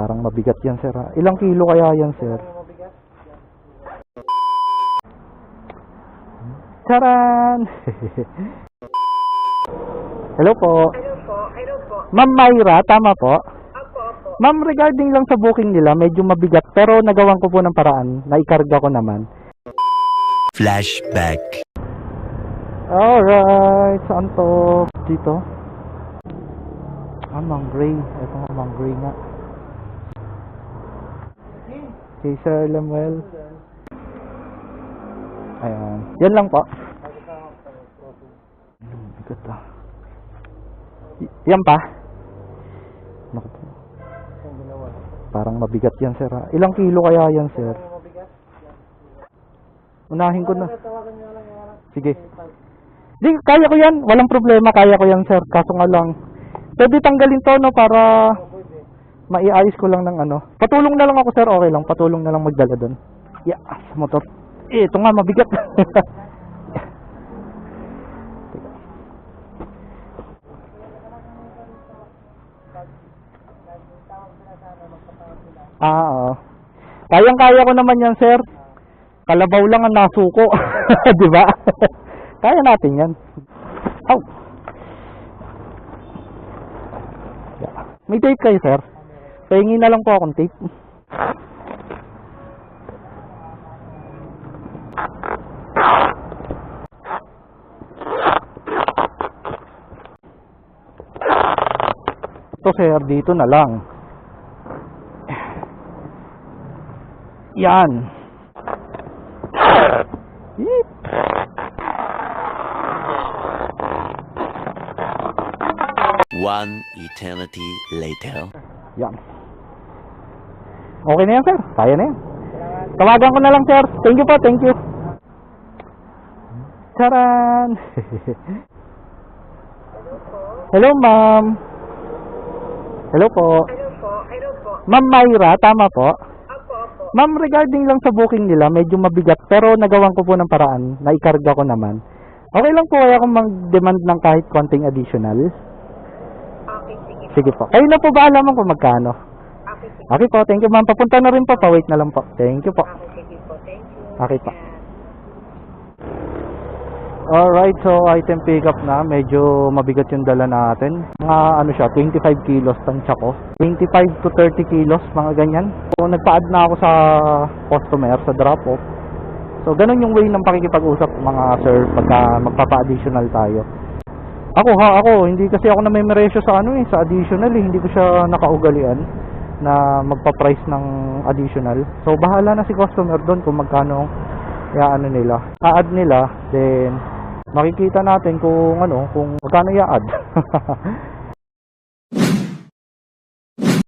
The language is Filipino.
Parang mabigat yan, sir. ah. Ilang kilo kaya yan, sir? Charan! Hello po. Hello po, hello po. Ma'am Myra, tama po? Apo, apo. Ma'am, regarding lang sa booking nila, medyo mabigat pero nagawan ko po ng paraan. Naikarga ko naman. Flashback. Alright, saan to? Dito? Ah, Mang Gray. Ito nga, Mang Gray nga. Okay, Sir Lemuel. Ayan. Yan lang po. Hmm, bigat ah. Yan pa? Naku po. Parang mabigat yan, sir. ah. Ilang kilo kaya yan, sir? Unahin ko na. Sige. Di, kaya ko yan. Walang problema. Kaya ko yan, sir. Kaso nga lang. Pwede tanggalin to, no? Para maiayos ko lang ng ano. Patulong na lang ako, sir. Okay lang. Patulong na lang magdala doon. Yeah, sa motor. Eh, ito nga, mabigat. ah, oo. Kayang-kaya ko naman yan, sir. Kalabaw lang ang nasuko. Di ba? Kaya natin yan. Yeah. May tape kayo, sir? Pahingi na lang po akong tape. Ito, sir, dito na lang. Yan. Yeep. One eternity later. Yan. Okay na yan, sir. Kaya na yan. Tawagan ko na lang, sir. Thank you po, thank you. Charan! Hello, ma'am. Hello po. Hello po, hello po. Ma'am Myra, tama po? Apo, apo. Ma'am, regarding lang sa booking nila, medyo mabigat pero nagawan ko po ng paraan. Naikarga ko naman. Okay lang po kaya kung mag-demand ng kahit konting additional? Okay, sige. Sige po. Kayo na po ba alaman kung magkano? Okay, po, thank you ma'am. Papunta na rin po. Pa-wait na lang po. Thank you po. Okay, sige po. Thank you. Okay po. Alright, so item pick up na. Medyo mabigat yung dala natin. Mga ano siya, 25 kilos tansya ko. 25 to 30 kilos, mga ganyan. So nagpa-add na ako sa customer, sa drop-off. So ganun yung way ng pakikipag-usap mga sir pagka magpapa-additional tayo. Ako ha, ako, hindi kasi ako na may meresyo sa ano eh, sa additional eh. Hindi ko siya nakaugalian na magpa-price ng additional. So bahala na si customer doon kung magkano i-ano nila. A-add nila, then makikita natin kung ano, kung magkano i-add.